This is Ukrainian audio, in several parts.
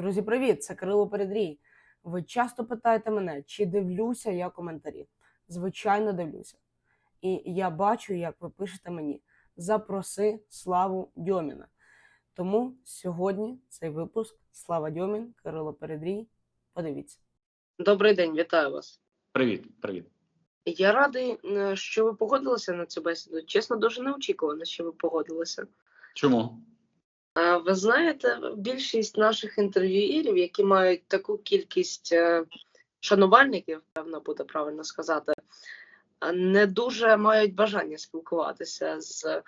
Друзі, привіт! Це Кирило Передрій. Ви часто питаєте мене, чи дивлюся я коментарі. Звичайно, дивлюся. І я бачу, як ви пишете мені запроси Славу Дьоміна. Тому сьогодні цей випуск Слава Дьомін, Кирило Передрій. Подивіться. Добрий день, вітаю вас. Привіт, привіт. Я радий, е, що ви погодилися на цю бесіду. Чесно, дуже неочікувано, що ви погодилися. Чому? Ви знаєте, більшість наших інтерв'юєрів, які мають таку кількість е, шанувальників, певно буде правильно сказати, не дуже мають бажання спілкуватися з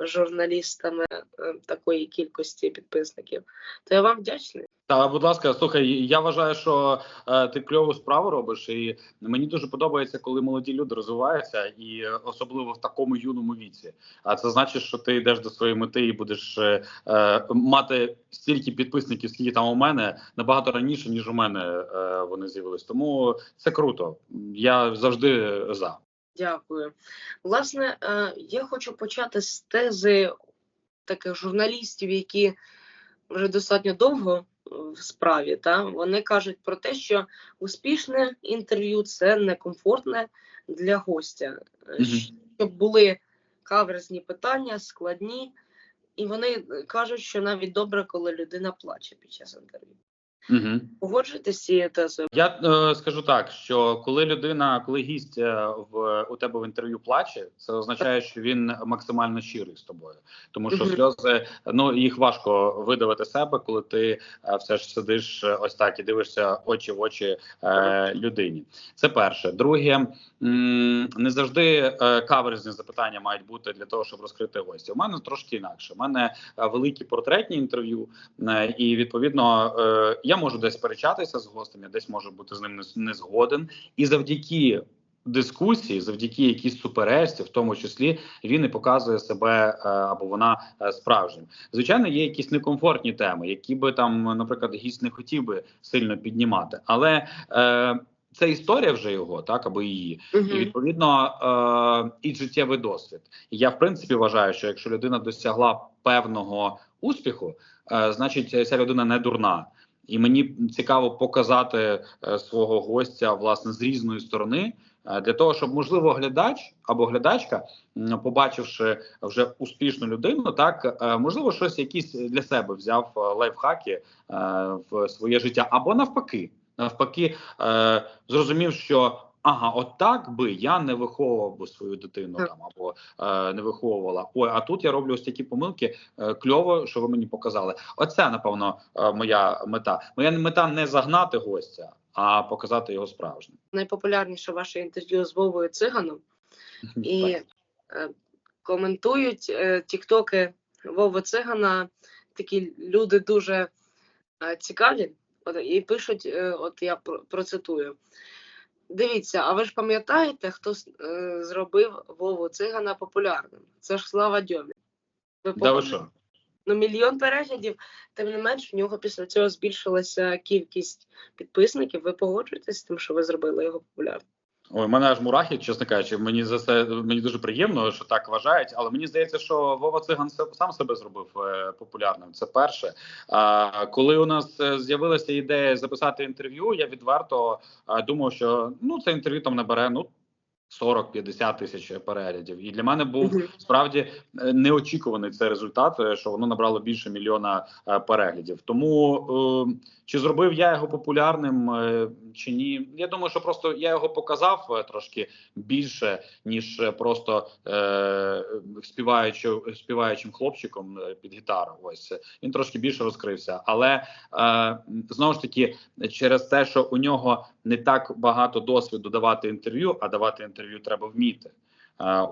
журналістами е, такої кількості підписників. То я вам вдячний. Та, будь ласка, слухай, я вважаю, що е, ти кльову справу робиш, і мені дуже подобається, коли молоді люди розвиваються, і особливо в такому юному віці. А це значить, що ти йдеш до своєї мети і будеш е, е, мати стільки підписників, скільки там у мене, набагато раніше, ніж у мене е, вони з'явились. Тому це круто. Я завжди за. Дякую. Власне, е, я хочу почати з тези таких журналістів, які вже достатньо довго в справі. Та? Вони кажуть про те, що успішне інтерв'ю це некомфортне для гостя, mm -hmm. щоб були каверзні питання, складні, і вони кажуть, що навіть добре, коли людина плаче під час інтерв'ю. Угу. Погоджуєтесь з цією тезою? Я е, скажу так, що коли людина, коли гість е, в у тебе в інтерв'ю плаче, це означає, що він максимально щирий з тобою, тому що сльози ну їх важко видавити себе, коли ти е, все ж сидиш е, ось так і дивишся очі в очі е, людині. Це перше. Друге, м, не завжди е, каверзні запитання мають бути для того, щоб розкрити гостя. У мене трошки інакше. У мене е, великі портретні інтерв'ю, е, і відповідно е, я можу десь сперечатися з гостем, я десь можу бути з ним не, згоден, і завдяки. Дискусії завдяки якійсь суперечці, в тому числі він і показує себе е, або вона е, справжнім. Звичайно, є якісь некомфортні теми, які би там, наприклад, гість не хотів би сильно піднімати, але е, це історія вже його, так або її, і відповідно е, і життєвий досвід. І я в принципі вважаю, що якщо людина досягла певного успіху, е, значить ця людина не дурна. І мені цікаво показати е, свого гостя власне з різної сторони, е, для того, щоб можливо глядач або глядачка, побачивши вже успішну людину, так е, можливо, щось якісь для себе взяв лайфхаки в своє життя, або навпаки, навпаки, зрозумів, що. Ага, от так би я не виховував би свою дитину там або е, не виховувала. Ой, а тут я роблю ось такі помилки. Е, кльово, що ви мені показали. Оце напевно е, моя мета. Моя мета не загнати гостя, а показати його справжнім. Найпопулярніше ваше інтерв'ю з Вовою Циганом. І е, коментують е, тіктоки Вови Цигана. Такі люди дуже е, цікаві. І пишуть: е, от я процитую. Дивіться, а ви ж пам'ятаєте, хто е, зробив Вову Цигана популярним? Це ж Слава Дьомі. Ви Да ви що? ну, мільйон переглядів, тим не менш, в нього після цього збільшилася кількість підписників. Ви погоджуєтесь з тим, що ви зробили його популярним? Ой, мене аж мурахи, чесно кажучи. Мені за це мені дуже приємно, що так вважають. Але мені здається, що Вова Циган сам себе зробив е, популярним. Це перше. А коли у нас е, з'явилася ідея записати інтерв'ю, я відверто думав, що ну це інтерв'ю там набере ну 40-50 тисяч переглядів. І для мене був справді е, неочікуваний цей результат, е, що воно набрало більше мільйона е, переглядів. Тому е, чи зробив я його популярним чи ні? Я думаю, що просто я його показав трошки більше, ніж просто співаючи, співаючим хлопчиком під гітару. Ось він трошки більше розкрився. Але знову ж таки, через те, що у нього не так багато досвіду давати інтерв'ю, а давати інтерв'ю треба вміти.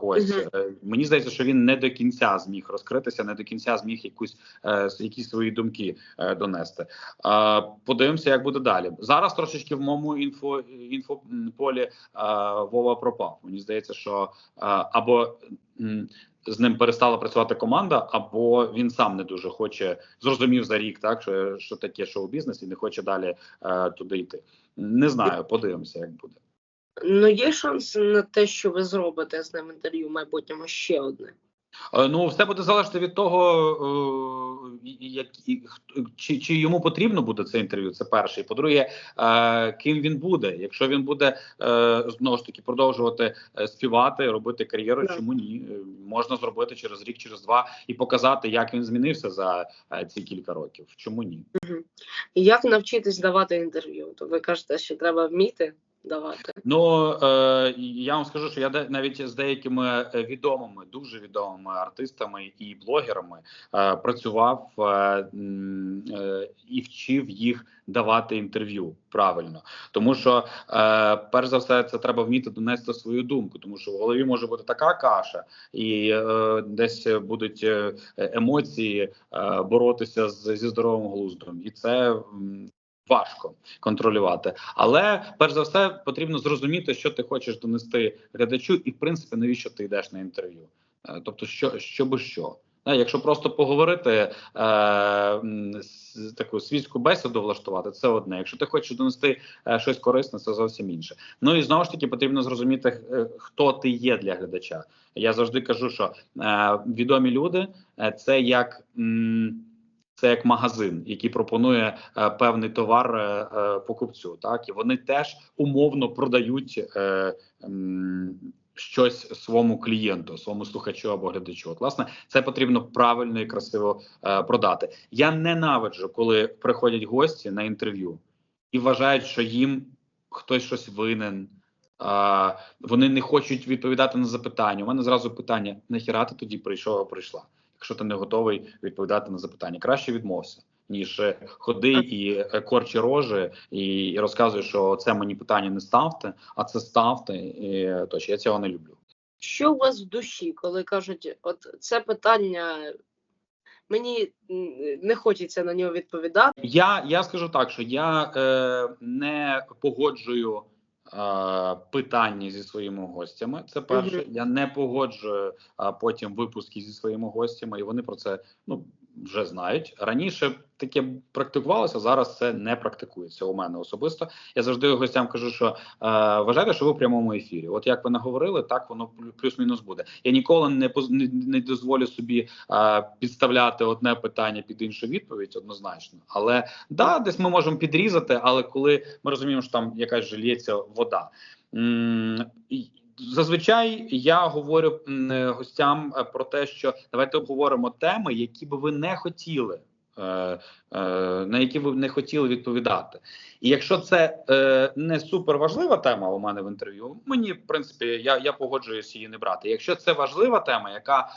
Ось Мгм. е, мені здається, що він не до кінця зміг розкритися, не до кінця зміг якусь е, якісь свої думки е, донести. Подивимося, як буде далі. Зараз трошечки в моєму інфо інфополі Вова пропав. Мені здається, що або з ним перестала працювати команда, або він сам не дуже хоче зрозумів за рік, так що, що таке шоу-бізнес і не хоче далі туди йти. Не знаю, подивимося, як буде. Ну, є шанс на те, що ви зробите з ним інтерв'ю в майбутньому ще одне. Е, Ну, все буде залежати від того, е, як чи, чи йому потрібно буде це інтерв'ю. Це перше. І по-друге, е, ким він буде. Якщо він буде знову ж таки продовжувати співати, робити кар'єру, Да. чому ні? Можна зробити через рік, через два і показати, як він змінився за ці кілька років. Чому ні? І як навчитись давати інтерв'ю? То ви кажете, що треба вміти давати. Ну е, я вам скажу, що я де- навіть з деякими е, відомими, дуже відомими артистами і блогерами е, працював е, е, і вчив їх давати інтерв'ю правильно, тому що е, перш за все це треба вміти донести свою думку, тому що в голові може бути така каша, і е, десь будуть е, емоції е, боротися з, зі здоровим глуздом, і це. Важко контролювати, але перш за все потрібно зрозуміти, що ти хочеш донести глядачу, і в принципі навіщо ти йдеш на інтерв'ю. Е, Тобто, що що би що. Е, Якщо просто поговорити е, таку світську бесіду влаштувати, це одне. Якщо ти хочеш донести е, щось корисне, це зовсім інше. Ну і знову ж таки потрібно зрозуміти, хто ти є для глядача. Я завжди кажу, що е, відомі люди це як. м, це як магазин, який пропонує е, певний товар е, е, покупцю, так і вони теж умовно продають е, м, щось своєму клієнту, своєму слухачу або глядачу. От, власне, це потрібно правильно і красиво е, продати. Я ненавиджу, коли приходять гості на інтерв'ю і вважають, що їм хтось щось винен. А, вони не хочуть відповідати на запитання. У мене зразу питання: нахіра ти тоді прийшов, а прийшла? Якщо ти не готовий відповідати на запитання, краще відмовся, ніж е, ходи і е, корчі рожі, і, і розказуй, що це мені питання не ставте, а це ставте. І, е, я цього не люблю. Що у вас в душі, коли кажуть, от це питання мені не хочеться на нього відповідати. Я, я скажу так, що я е, не погоджую. Е, Питання зі своїми гостями. Це перше. Я не погоджую а потім випуски зі своїми гостями, і вони про це ну вже знають. Раніше таке практикувалося, зараз це не практикується у мене особисто. Я завжди гостям кажу, що е, вважайте, що ви в прямому ефірі. От як ви наговорили, так воно плю- плюс-мінус буде. Я ніколи не не, не дозволю собі е, підставляти одне питання під іншу відповідь однозначно. Але да, десь ми можемо підрізати, але коли ми розуміємо, що там якась же вода. М, Зазвичай я говорю е, гостям е, про те, що давайте обговоримо теми, які би ви не хотіли, е, на які ви не хотіли відповідати. І якщо це не супер важлива тема у мене в інтерв'ю, мені в принципі я, я погоджуюсь її не брати. Якщо це важлива тема, яка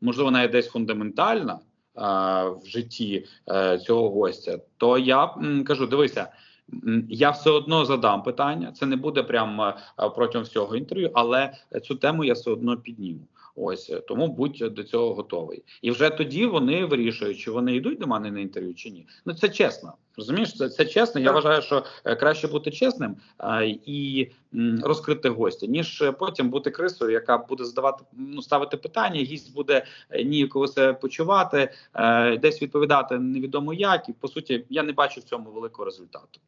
можливо навіть десь фундаментальна в житті цього гостя, то я кажу: дивися. Я все одно задам питання. Це не буде прямо е, протягом всього інтерв'ю, але цю тему я все одно підніму. Ось е, тому будь до цього готовий. І вже тоді вони вирішують, чи вони йдуть до мене на інтерв'ю, чи ні. Ну це чесно. Розумієш, це, це чесно. Я вважаю, що е, краще бути чесним а, і м, розкрити гостя, ніж потім бути крисою, яка буде задавати ну ставити питання. Гість буде ніяково себе почувати, е, десь відповідати невідомо як. І по суті, я не бачу в цьому великого результату.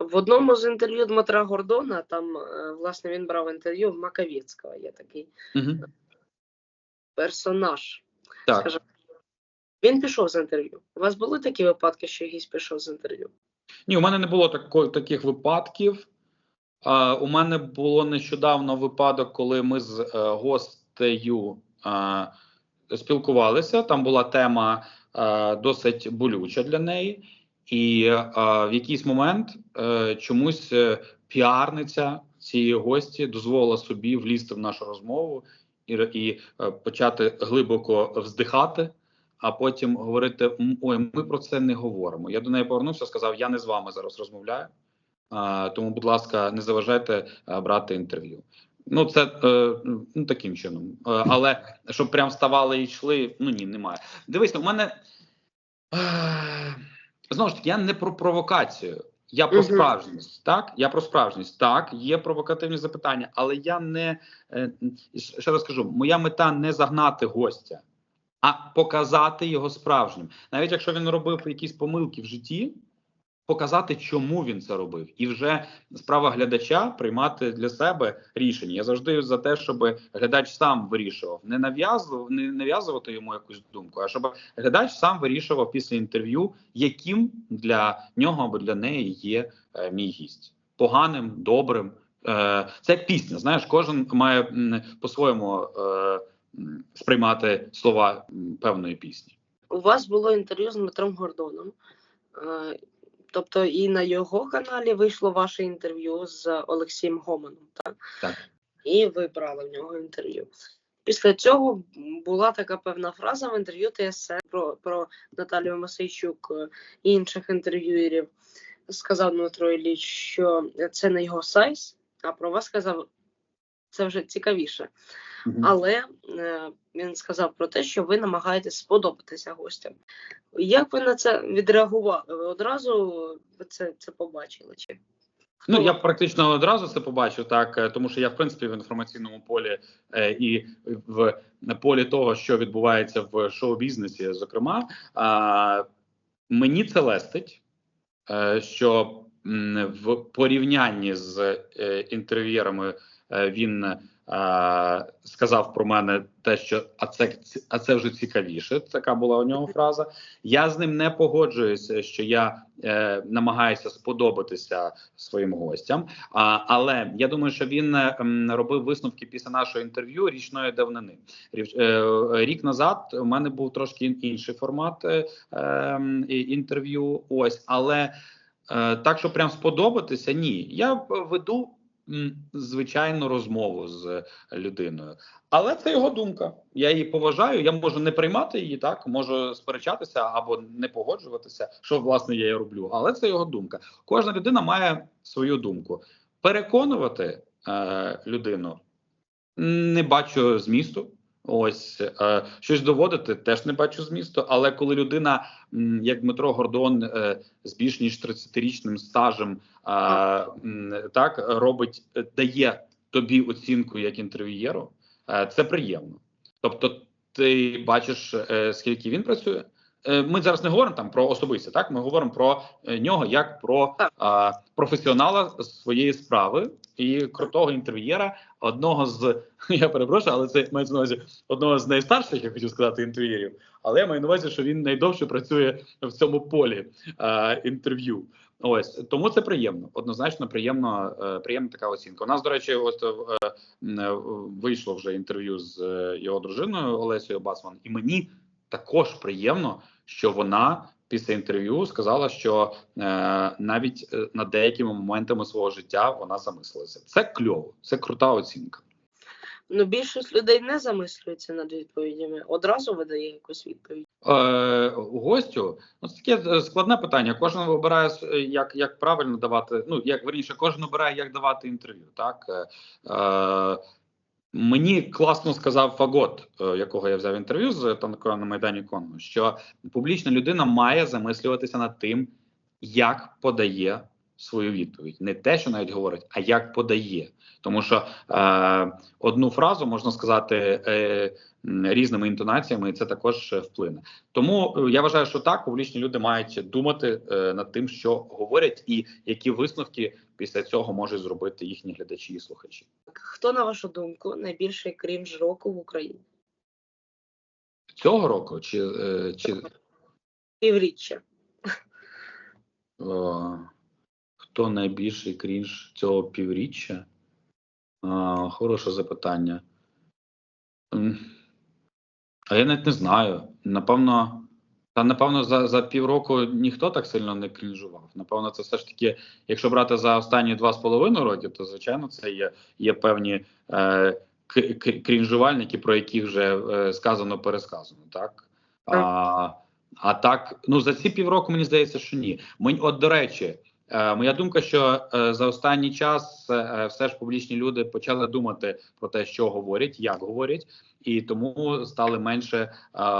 В одному з інтерв'ю Дмитра Гордона, там е, власне він брав інтерв'ю в Маковецького. Є такий Угу. персонаж. Так. Скажімо. Він пішов з інтерв'ю. У вас були такі випадки, що гість пішов з інтерв'ю? Ні, у мене не було тако, таких випадків. А, у мене було нещодавно випадок, коли ми з е, гостею е, спілкувалися. Там була тема е, досить болюча для неї, і е, в якийсь момент е, чомусь е, піарниця цієї гості дозволила собі влізти в нашу розмову і, і е, почати глибоко вздихати. А потім говорити: ой, ми про це не говоримо. Я до неї повернувся, сказав: Я не з вами зараз розмовляю. А, тому, будь ласка, не заважайте а, брати інтерв'ю. Ну, це ну, таким чином. Але щоб прям вставали і йшли, ну ні, немає. Дивись, у мене е, знову ж таки, я не про провокацію. Я про справжність, так? Я про справжність. Так, є провокативні запитання, але я не е, ще раз кажу, моя мета не загнати гостя, а показати його справжнім. Навіть якщо він робив якісь помилки в житті, показати, чому він це робив, і вже справа глядача приймати для себе рішення. Я завжди за те, щоб глядач сам вирішував, не нав'язував, не нав'язувати йому якусь думку, а щоб глядач сам вирішував після інтерв'ю, яким для нього або для неї є е, мій гість, поганим, добрим. Е, це як пісня. Знаєш, кожен має по-своєму е, сприймати слова певної пісні. У вас було інтерв'ю з Дмитром Гордоном. Е, Тобто і на його каналі вийшло ваше інтерв'ю з Олексієм Гоманом, так? Так. І ви брали в нього інтерв'ю. Після цього була така певна фраза в інтерв'ю ТСН про, про Наталію Масейчук е, і інших інтерв'юерів. Сказав Дмитро Ілліч, що це не його сайз, а про вас сказав це вже цікавіше. Але е, він сказав про те, що ви намагаєтесь сподобатися гостям. Як ви на це відреагували? Ви одразу це, це побачили? Чи Ну я практично одразу це побачив, так е, тому що я в принципі в інформаційному полі е, і в полі того, що відбувається в шоу-бізнесі, зокрема, а, мені це лестить, е, що в порівнянні з е, інтерв'єрами е, він е, сказав про мене те, що а це а це вже цікавіше. Така була у нього фраза. Я з ним не погоджуюся, що я е, намагаюся сподобатися своїм гостям. А, але я думаю, що він е, робив висновки після нашого інтерв'ю річної давнини. Річ- е, Рік назад у мене був трошки інший формат е, ем, інтерв'ю. Ось, але е, так, що прям сподобатися, ні. Я е, веду звичайну розмову з людиною. Але це його думка. Я її поважаю. Я можу не приймати її, так можу сперечатися або не погоджуватися, що власне я і роблю. Але це його думка. Кожна людина має свою думку. Переконувати е, людину не бачу змісту. Ось е, щось доводити теж не бачу змісту. Але коли людина, м, як Дмитро Гордон, е, з більш ніж 30-річним стажем, е, так робить, е, дає тобі оцінку як інтерв'єру, е, це приємно. Тобто, ти бачиш, е, скільки він працює. Е, Ми зараз не говоримо там про особисте, так ми говоримо про е, нього як про а, професіонала своєї справи і крутого інтерв'єра, одного з я перепрошую, але це мається на увазі одного з найстарших, я хотів сказати, інтерв'єрів. Але я маю на увазі, що він найдовше працює в цьому полі а, інтерв'ю. Ось тому це приємно. Однозначно приємно, е, приємна така оцінка. У нас, до речі, от е, е, вийшло вже інтерв'ю з е, його дружиною Олесею Басман, і мені також приємно, що вона після інтерв'ю сказала, що е, навіть е, над деякими моментами свого життя вона замислилася. Це кльово, це крута оцінка. Ну, більшість людей не замислюється над відповідями, одразу видає якусь відповідь. Е, гостю, ну це таке е, складне питання. Кожен вибирає як, як правильно давати. Ну як верніше, кожен обирає, як давати інтерв'ю. Так е, е, мені класно сказав Фагот, е, якого я взяв інтерв'ю з танкою на майдані Конно, що публічна людина має замислюватися над тим, як подає свою відповідь, не те, що навіть говорить, а як подає. Тому що е, одну фразу можна сказати е, різними інтонаціями, і це також е, вплине. Тому е, я вважаю, що так публічні люди мають думати е, над тим, що говорять, і які висновки після цього можуть зробити їхні глядачі і слухачі. Хто, на вашу думку, найбільший крінж року в Україні? Цього року чи, чи Півріччя. О, хто найбільший крінж цього півріччя? Хороше запитання. А я навіть не знаю. Напевно, та напевно, за, за півроку ніхто так сильно не крінжував. Напевно, це все ж таки, якщо брати за останні два з половиною роки, то звичайно це є, є певні е, крінжувальники, про яких вже е, сказано пересказано, так? А, а так, ну за ці півроку мені здається, що ні. Мені, от до речі, моя думка, що е, за останній час е, все ж публічні люди почали думати про те, що говорять, як говорять, і тому стали менше е,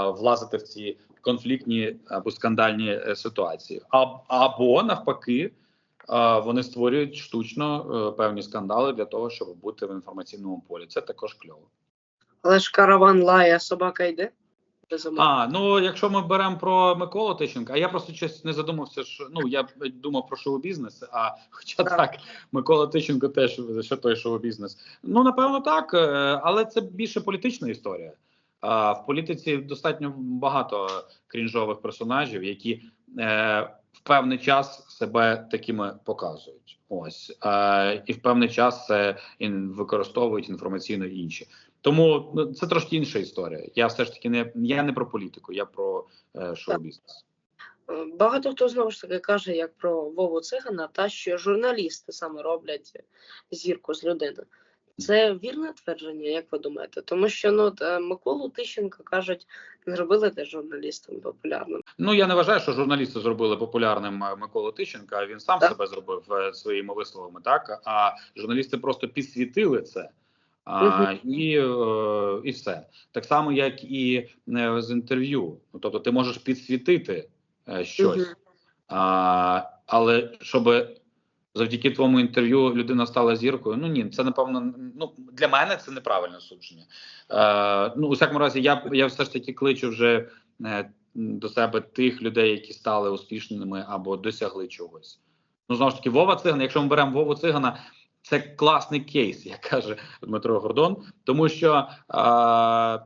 влазити в ці конфліктні або скандальні е, ситуації. Або навпаки, е, вони створюють штучно е, певні скандали для того, щоб бути в інформаційному полі. Це також кльово. Але ж караван лає, собака йде. Безумовно. А, ну якщо ми беремо про Миколу Тищенка, а я просто щось не задумався, що ну я думав про шоу-бізнес, а хоча Так. так, Микола Тищенко теж що той шоу-бізнес. Ну напевно так, е, але це більше політична історія. А в політиці достатньо багато крінжових персонажів, які е, в певний час себе такими показують. Ось е, і в певний час це ін, використовують інформаційно інші. Тому ну, це трошки інша історія. Я все ж таки не я не про політику, я про е, шоу-бізнес. Е, Багато хто знову ж таки каже, як про Вову Цигана, та що журналісти саме роблять зірку з людини. Це вірне твердження, як ви думаєте? Тому що ну е, Миколу Тищенка кажуть, зробили теж журналістом популярним. Ну я не вважаю, що журналісти зробили популярним е, Миколу Тищенка. Він сам Так. себе зробив своїми висловами, так а журналісти просто підсвітили це. А, і, е, і все так само, як і е, з інтерв'ю. Ну, тобто, ти можеш підсвітити е, щось, а, але щоб завдяки твоєму інтерв'ю людина стала зіркою. Ну ні, це напевно. Ну для мене це неправильне судження. Е, ну, у всякому разі, я я все ж таки кличу вже до себе тих людей, які стали успішними або досягли чогось. Ну знову ж таки, Вова Циган. Якщо ми беремо Вову Цигана, це класний кейс, як каже Дмитро Гордон, тому що е,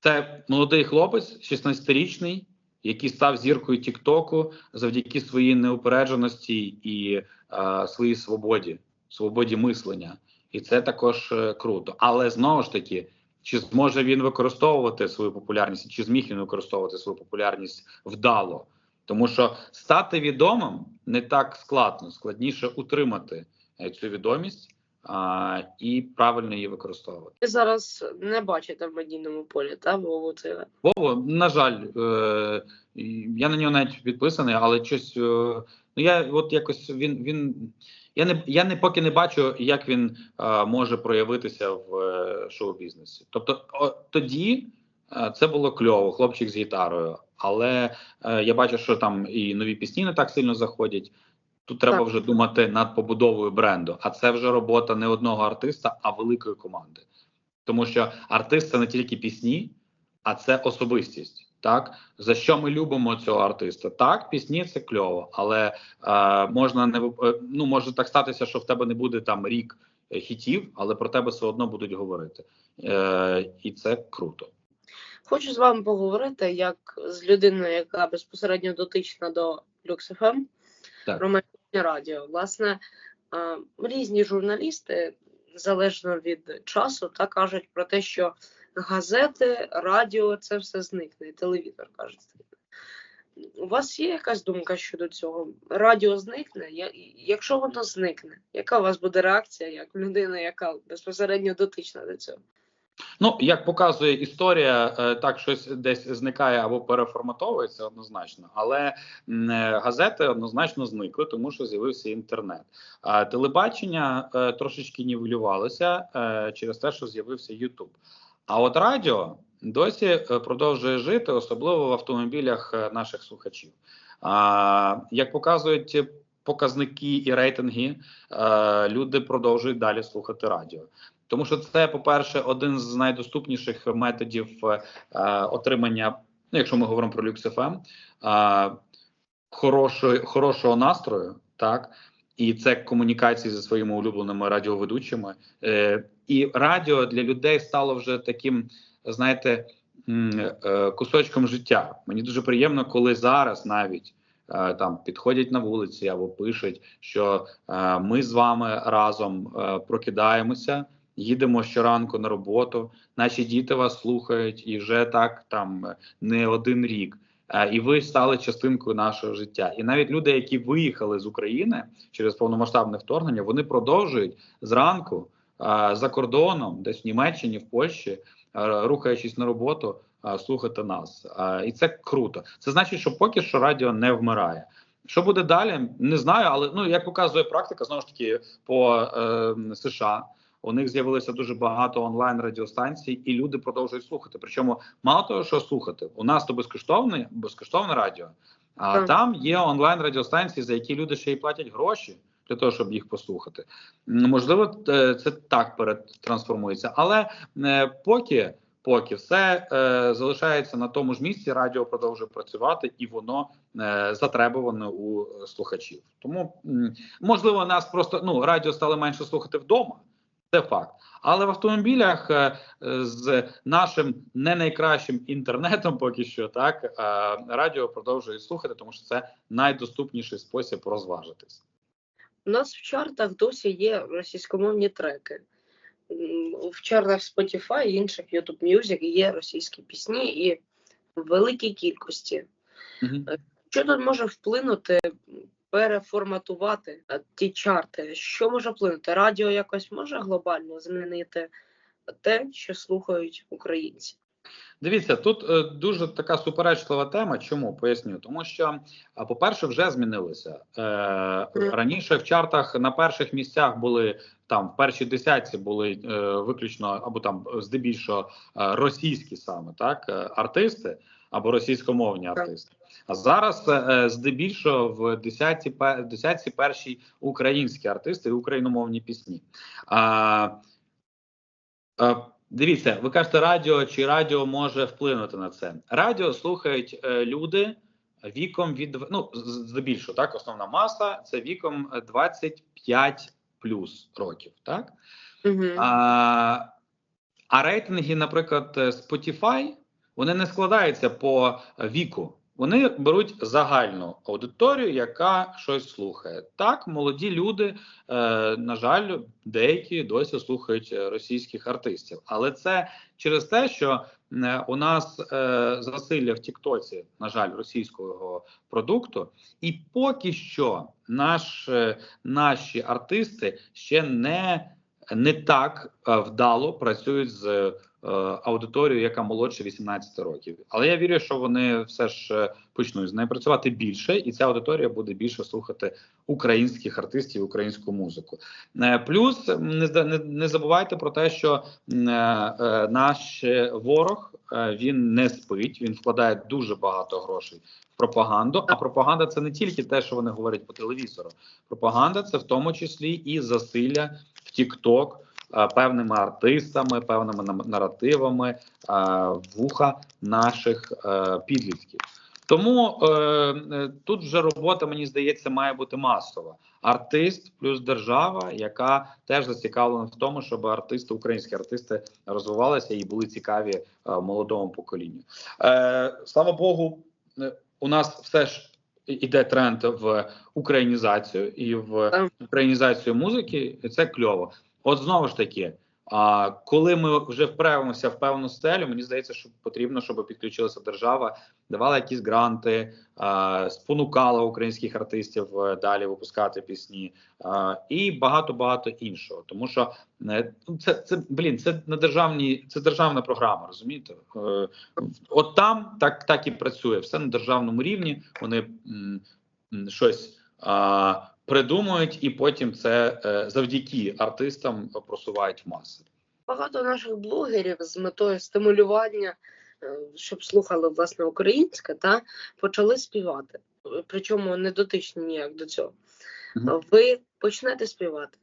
це молодий хлопець, 16-річний, який став зіркою Тіктоку завдяки своїй неупередженості і е, своїй свободі, свободі мислення. І це також е, круто. Але знову ж таки, чи зможе він використовувати свою популярність, чи зміг він використовувати свою популярність вдало? Тому що стати відомим не так складно, складніше утримати цю відомість а, і правильно її використовувати. Ви зараз не бачите в медійному полі, та Вову Цигана? Вова, на жаль, е, я на нього навіть підписаний, але щось. Е, ну я от якось він він. Я не я не поки не бачу, як він е, може проявитися в е, шоу-бізнесі. Тобто, о, тоді е, це було кльово, хлопчик з гітарою. Але е, я бачу, що там і нові пісні не так сильно заходять. Тут треба Так. вже думати над побудовою бренду. А це вже робота не одного артиста, а великої команди. Тому що артист це не тільки пісні, а це особистість. Так за що ми любимо цього артиста? Так, пісні це кльово, але е, можна не е, ну може так статися, що в тебе не буде там рік е, хітів, але про тебе все одно будуть говорити. Е, і це круто. Хочу з вами поговорити як з людиною, яка безпосередньо дотична до LuxFM, Майбутнє радіо. Власне, різні журналісти, залежно від часу, та кажуть про те, що газети, радіо це все зникне, телевізор каже зникне. У вас є якась думка щодо цього? Радіо зникне? Якщо воно зникне, яка у вас буде реакція як людина, яка безпосередньо дотична до цього? Ну, як показує історія, е, так щось десь зникає або переформатовується однозначно, але е, газети однозначно зникли, тому що з'явився інтернет. А телебачення е, трошечки нівелювалося через те, що з'явився Ютуб. А от радіо досі продовжує жити, особливо в автомобілях наших слухачів. Як показують показники і рейтинги, люди продовжують далі слухати радіо. Тому що це, по-перше, один з найдоступніших методів е, отримання, ну, якщо ми говоримо про LuxFM, е, хорошої, хорошого настрою, так, і це комунікації зі своїми улюбленими радіоведучими. Е, і радіо для людей стало вже таким, знаєте, е, кусочком життя. Мені дуже приємно, коли зараз навіть. е, Там підходять на вулиці або пишуть, що е, ми з вами разом е, прокидаємося, їдемо щоранку на роботу. Наші діти вас слухають, і вже так там е, не один рік. Е, і ви стали частинкою нашого життя. І навіть люди, які виїхали з України через повномасштабне вторгнення, вони продовжують зранку е, за кордоном, десь в Німеччині, в Польщі, рухаючись на роботу, слухати нас. І це круто. Це значить, що поки що радіо не вмирає. Що буде далі? Не знаю, але ну як показує практика, знову ж таки по е, США. У них з'явилося дуже багато онлайн радіостанцій, і люди продовжують слухати. Причому мало того, що слухати, у нас то безкоштовне, безкоштовне радіо, а Так. там є онлайн радіостанції, за які люди ще й платять гроші для того, щоб їх послухати. Можливо, е, це так перетрансформується, але е, поки поки все е, залишається на тому ж місці. Радіо продовжує працювати, і воно е, затребуване у слухачів. Тому можливо, нас просто ну радіо стали менше слухати вдома. Це факт. Але в автомобілях е, е, з нашим не найкращим інтернетом, поки що так е, радіо продовжує слухати, тому що це найдоступніший спосіб розважитись. У нас в чартах досі є російськомовні треки. В чартах Spotify і інших YouTube Music є російські пісні і в великій кількості. Мгм. Що тут може вплинути, переформатувати е, ті чарти? Що може вплинути? Радіо якось може глобально змінити те, що слухають українці? Дивіться, тут е, дуже така суперечлива тема. Чому поясню? Тому що, а, по-перше, вже змінилося е, раніше. В чартах на перших місцях були там в першій десятці були е, виключно або там здебільшого е, російські саме так е, артисти або російськомовні артисти. А зараз е, здебільшого в десятці десятці першій українські артисти і україномовні пісні. А, Е, Дивіться, ви кажете, радіо чи радіо може вплинути на це. Радіо слухають е, люди віком від ну, здебільшого, так, основна маса це віком е, 25 плюс років. Так? Угу. А, а рейтинги, наприклад, е, Spotify, вони не складаються по віку. Вони беруть загальну аудиторію, яка щось слухає. Так, молоді люди, е, на жаль, деякі досі слухають російських артистів, але це через те, що е, у нас е, засилля в Тіктоці, на жаль, російського продукту, і поки що наш, е, наші артисти ще не не так е, вдало працюють з е, аудиторією, яка молодше 18 років. Але я вірю, що вони все ж е, почнуть з нею працювати більше, і ця аудиторія буде більше слухати українських артистів, українську музику. Плюс не забувайте про те, що наш ворог він не спить, він вкладає дуже багато грошей пропаганду. А пропаганда це не тільки те, що вони говорять по телевізору. Пропаганда це в тому числі і засилля TikTok е, певними артистами, певними наративами е, вуха наших е, підлітків. Тому е, тут вже робота, мені здається, має бути масова. Артист плюс держава, яка теж зацікавлена в тому, щоб артисти, українські артисти розвивалися і були цікаві е, молодому поколінню. Е, слава Богу, у нас все ж іде тренд в українізацію і в українізацію музики, і це кльово. От знову ж таки, а коли ми вже вправимося в певну стелю, мені здається, що потрібно, щоб підключилася держава, давала якісь гранти, а, спонукала українських артистів е, далі випускати пісні а, і багато багато іншого. Тому що е, це це блін, це на державній, це державна програма. Розумієте? Е, От там так так і працює. Все на державному рівні. Вони щось. Придумують і потім це е, завдяки артистам просувають в маси. Багато наших блогерів з метою стимулювання, е, щоб слухали власне українське, та почали співати. Причому не дотичні ніяк до цього. Ви почнете співати.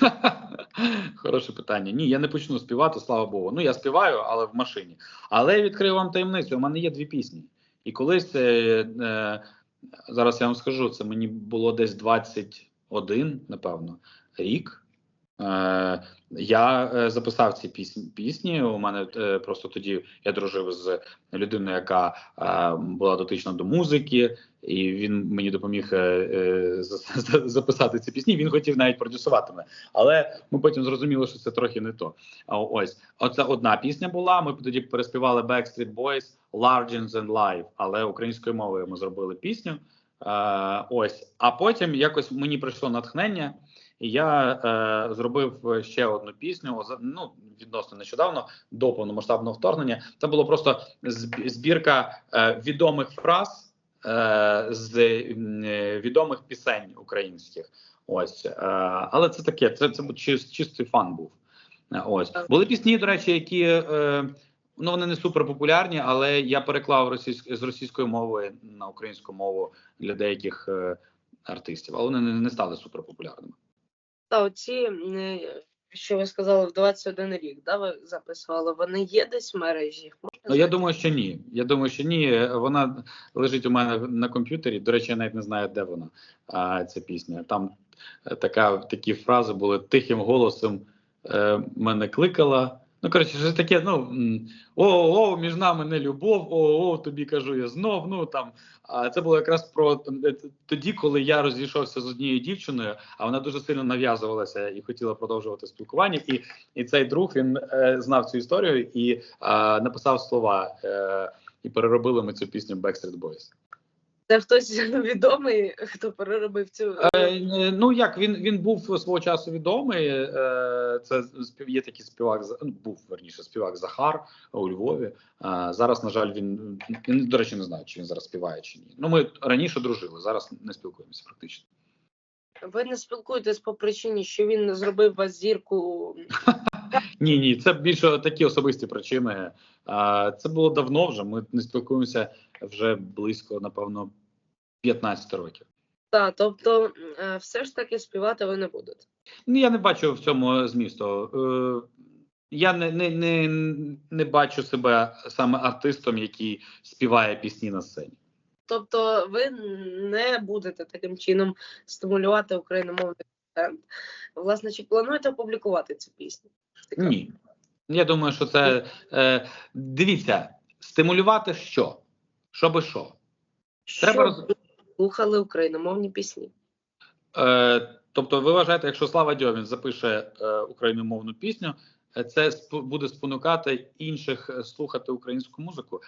Хороше питання. Ні, я не почну співати, слава Богу. Ну я співаю, але в машині. Але я відкрию вам таємницю. У мене є дві пісні. І колись е, зараз я вам скажу, це мені було десь 21, напевно, рік. Е, я е, записав ці пісні. У мене е, просто тоді я дружив з людиною, яка була дотична до музики, і він мені допоміг за- за- записати ці пісні. Він хотів навіть продюсувати мене. Але ми потім зрозуміли, що це трохи не то. Ось оце одна пісня була. Ми тоді переспівали Backstreet Boys Largins and Live, але українською мовою ми зробили пісню. Ось, а потім якось мені прийшло натхнення. І я е, зробив ще одну пісню ну, відносно нещодавно до повномасштабного вторгнення. Це було просто збірка е, відомих фраз е, з е, відомих пісень українських. Ось, е, але це таке, це, це був чис- чистий фан був. Е, Ось були пісні, до речі, які е, ну вони не супер популярні, але я переклав російськ, з російської мови на українську мову для деяких е, артистів, але вони не, не стали супер популярними. Та оці е, що ви сказали, в 21 рік, да, ви записували, вони є десь в мережі? Можна Ну, я думаю, що ні. Я думаю, що ні. Вона лежить у мене на комп'ютері. До речі, я навіть не знаю, де вона а, ця пісня. Там е, така, такі фрази були тихим голосом е, мене кликала. Ну, коротше, що таке, ну о, о, між нами не любов, о, о, тобі кажу я знов. Ну там а це було якраз про е, тоді, коли я розійшовся з однією дівчиною, а вона дуже сильно нав'язувалася і хотіла продовжувати спілкування. І, і цей друг він е, знав цю історію і е, написав слова. Е, і переробили ми цю пісню Backstreet Boys. Це хтось відомий, хто переробив цю Е, е, ну як він він був свого часу відомий. Е, це спів- є такий співак ну, був верніше співак Захар у Львові. А зараз, на жаль, він він до речі, не знаю, чи він зараз співає чи ні. Ну ми раніше дружили, зараз не спілкуємося практично. ви не спілкуєтесь по причині, що він не зробив вас зірку. Ні, ні, це більше такі особисті причини. Це було давно вже. Ми не спілкуємося вже близько, напевно, 15 років. Та, тобто, е, все ж таки співати ви не будете. Ну, я не бачу в цьому змісту. Е, я не, не, не, не бачу себе саме артистом, який співає пісні на сцені. Тобто, ви не будете таким чином стимулювати україномовний контент. Власне, чи плануєте опублікувати цю пісню? Ні. Я думаю, що це е, дивіться, стимулювати що? Щоби що? Треба роз... Слухали україномовні пісні. Е, тобто, ви вважаєте, якщо Слава Дьомін запише е, україномовну пісню, е, це буде спонукати інших е, слухати українську музику.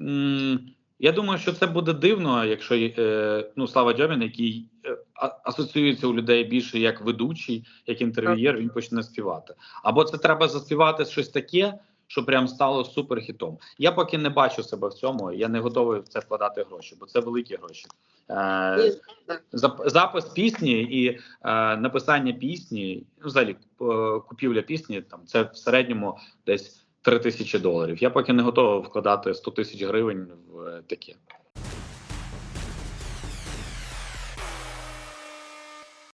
М, я думаю, що це буде дивно, якщо е, ну, Слава Дьомін, який е, асоціюється у людей більше як ведучий, як інтерв'юєр, він почне співати. Або це треба заспівати щось таке, що прям стало суперхітом. Я поки не бачу себе в цьому. Я не готовий в це вкладати гроші, бо це великі гроші. Е, запис пісні і е, написання пісні, ну, взагалі е, купівля пісні, там це в середньому десь 3 тисячі доларів. Я поки не готовий вкладати 100 тисяч гривень в таке.